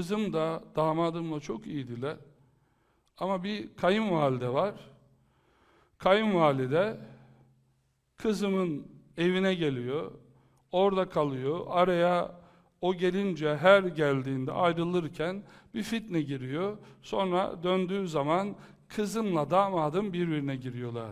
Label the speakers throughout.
Speaker 1: kızım da damadımla çok iyiydiler. Ama bir kayınvalide var. Kayınvalide kızımın evine geliyor. Orada kalıyor. Araya o gelince her geldiğinde ayrılırken bir fitne giriyor. Sonra döndüğü zaman kızımla damadım birbirine giriyorlar.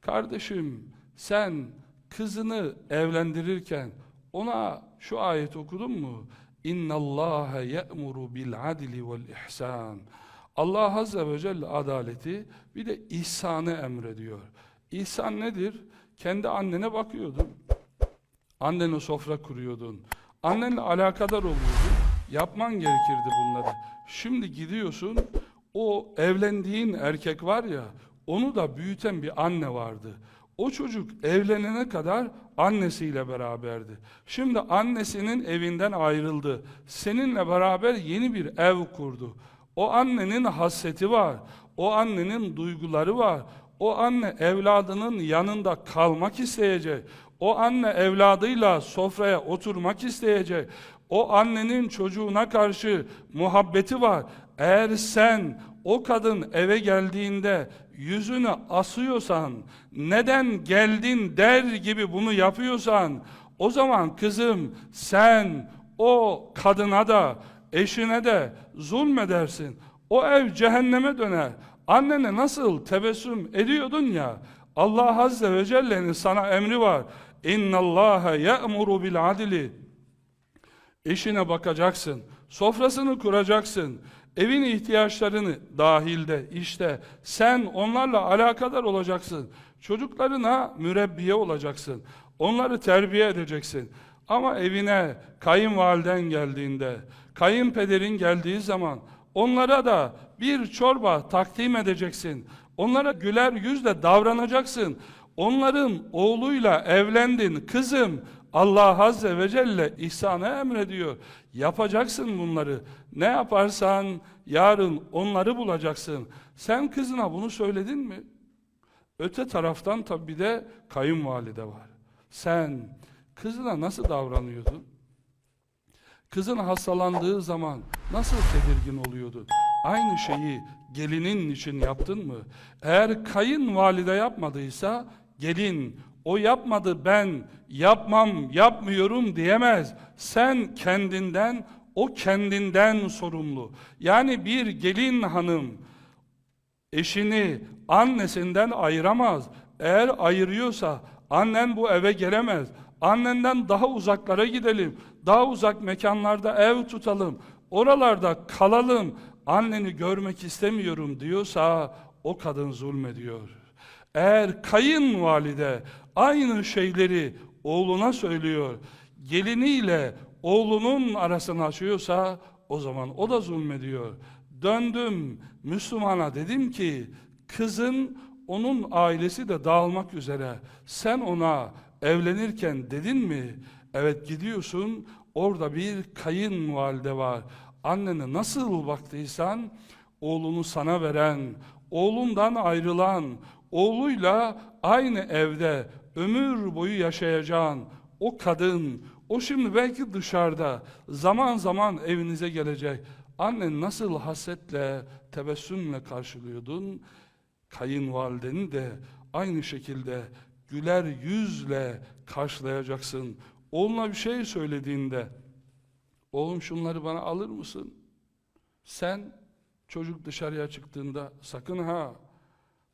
Speaker 1: Kardeşim sen kızını evlendirirken ona şu ayet okudun mu? Ye'muru bil adli vel ihsan. Allah azze ve celle adaleti bir de ihsanı emrediyor. İhsan nedir? Kendi annene bakıyordun. Annene sofra kuruyordun. Annenle alakadar oluyordun. Yapman gerekirdi bunları. Şimdi gidiyorsun, o evlendiğin erkek var ya, onu da büyüten bir anne vardı. O çocuk evlenene kadar annesiyle beraberdi. Şimdi annesinin evinden ayrıldı. Seninle beraber yeni bir ev kurdu. O annenin hasreti var. O annenin duyguları var. O anne evladının yanında kalmak isteyecek. O anne evladıyla sofraya oturmak isteyecek. O annenin çocuğuna karşı muhabbeti var. Eğer sen o kadın eve geldiğinde yüzünü asıyorsan, neden geldin der gibi bunu yapıyorsan, o zaman kızım sen o kadına da, eşine de zulmedersin. O ev cehenneme döner. Annene nasıl tebessüm ediyordun ya, Allah Azze ve Celle'nin sana emri var. İnna Allaha ya'muru bil adli Eşine bakacaksın, sofrasını kuracaksın, evin ihtiyaçlarını dahilde işte sen onlarla alakadar olacaksın. Çocuklarına mürebbiye olacaksın. Onları terbiye edeceksin. Ama evine kayınvaliden geldiğinde, kayınpederin geldiği zaman onlara da bir çorba takdim edeceksin. Onlara güler yüzle davranacaksın. Onların oğluyla evlendin kızım. Allah Azze ve Celle ihsanı emrediyor. Yapacaksın bunları. Ne yaparsan yarın onları bulacaksın. Sen kızına bunu söyledin mi? Öte taraftan tabi bir de kayınvalide var. Sen kızına nasıl davranıyordun? Kızın hastalandığı zaman nasıl tedirgin oluyordun? Aynı şeyi gelinin için yaptın mı? Eğer kayınvalide yapmadıysa gelin o yapmadı ben yapmam yapmıyorum diyemez. Sen kendinden o kendinden sorumlu. Yani bir gelin hanım eşini annesinden ayıramaz. Eğer ayırıyorsa annen bu eve gelemez. Annenden daha uzaklara gidelim. Daha uzak mekanlarda ev tutalım. Oralarda kalalım. Anneni görmek istemiyorum diyorsa o kadın zulmediyor. Eğer kayınvalide aynı şeyleri oğluna söylüyor, geliniyle oğlunun arasını açıyorsa o zaman o da zulmediyor. Döndüm Müslümana dedim ki kızın onun ailesi de dağılmak üzere. Sen ona evlenirken dedin mi? Evet gidiyorsun orada bir kayınvalide var. Annene nasıl baktıysan oğlunu sana veren, oğlundan ayrılan, oğluyla aynı evde ömür boyu yaşayacağın o kadın, o şimdi belki dışarıda zaman zaman evinize gelecek. Annen nasıl hasetle, tebessümle karşılıyordun? Kayınvalideni de aynı şekilde güler yüzle karşılayacaksın. Oğluna bir şey söylediğinde, oğlum şunları bana alır mısın? Sen çocuk dışarıya çıktığında sakın ha,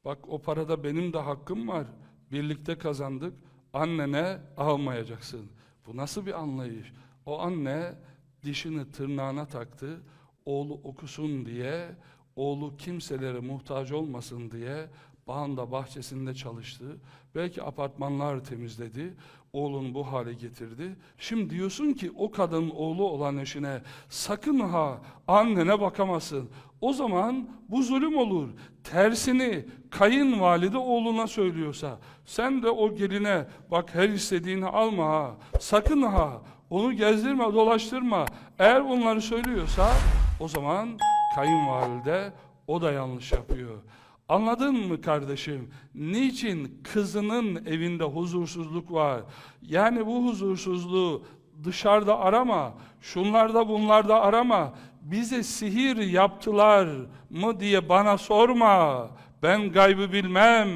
Speaker 1: bak o parada benim de hakkım var, birlikte kazandık, annene almayacaksın. Bu nasıl bir anlayış? O anne dişini tırnağına taktı, oğlu okusun diye, oğlu kimselere muhtaç olmasın diye bağında bahçesinde çalıştı. Belki apartmanlar temizledi. Oğlunu bu hale getirdi. Şimdi diyorsun ki o kadın oğlu olan eşine sakın ha annene bakamasın. O zaman bu zulüm olur. Tersini kayınvalide oğluna söylüyorsa sen de o geline bak her istediğini alma ha. Sakın ha onu gezdirme dolaştırma. Eğer bunları söylüyorsa o zaman kayınvalide o da yanlış yapıyor. Anladın mı kardeşim? Niçin kızının evinde huzursuzluk var? Yani bu huzursuzluğu dışarıda arama, şunlarda bunlarda arama. bize sihir yaptılar mı diye bana sorma. Ben gaybı bilmem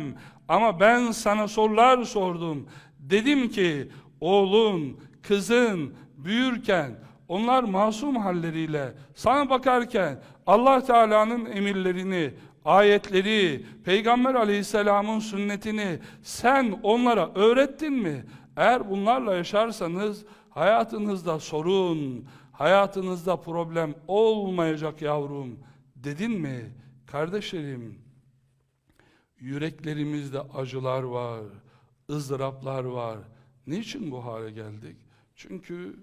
Speaker 1: ama ben sana sorular sordum. Dedim ki oğlun, kızın büyürken onlar masum halleriyle sana bakarken Allah Teala'nın emirlerini, ayetleri, Peygamber Aleyhisselam'ın sünnetini sen onlara öğrettin mi? Eğer bunlarla yaşarsanız hayatınızda sorun, hayatınızda problem olmayacak yavrum dedin mi? Kardeşlerim, yüreklerimizde acılar var, ızdıraplar var. Niçin bu hale geldik? Çünkü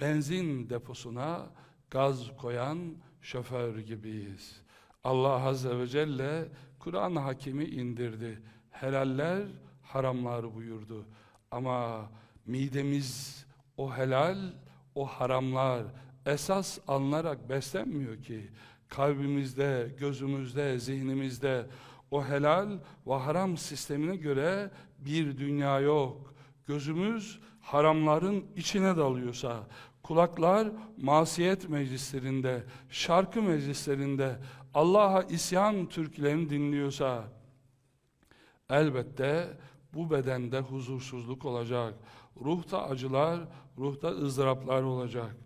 Speaker 1: benzin deposuna gaz koyan şoför gibiyiz. Allah Azze ve Celle Kur'an hakimi indirdi. Helaller, haramlar buyurdu. Ama midemiz o helal, o haramlar esas alınarak beslenmiyor ki. Kalbimizde, gözümüzde, zihnimizde o helal ve haram sistemine göre bir dünya yok. Gözümüz haramların içine dalıyorsa, kulaklar masiyet meclislerinde, şarkı meclislerinde Allah'a isyan türkülerini dinliyorsa, elbette bu bedende huzursuzluk olacak. Ruhta acılar, ruhta ızdıraplar olacak.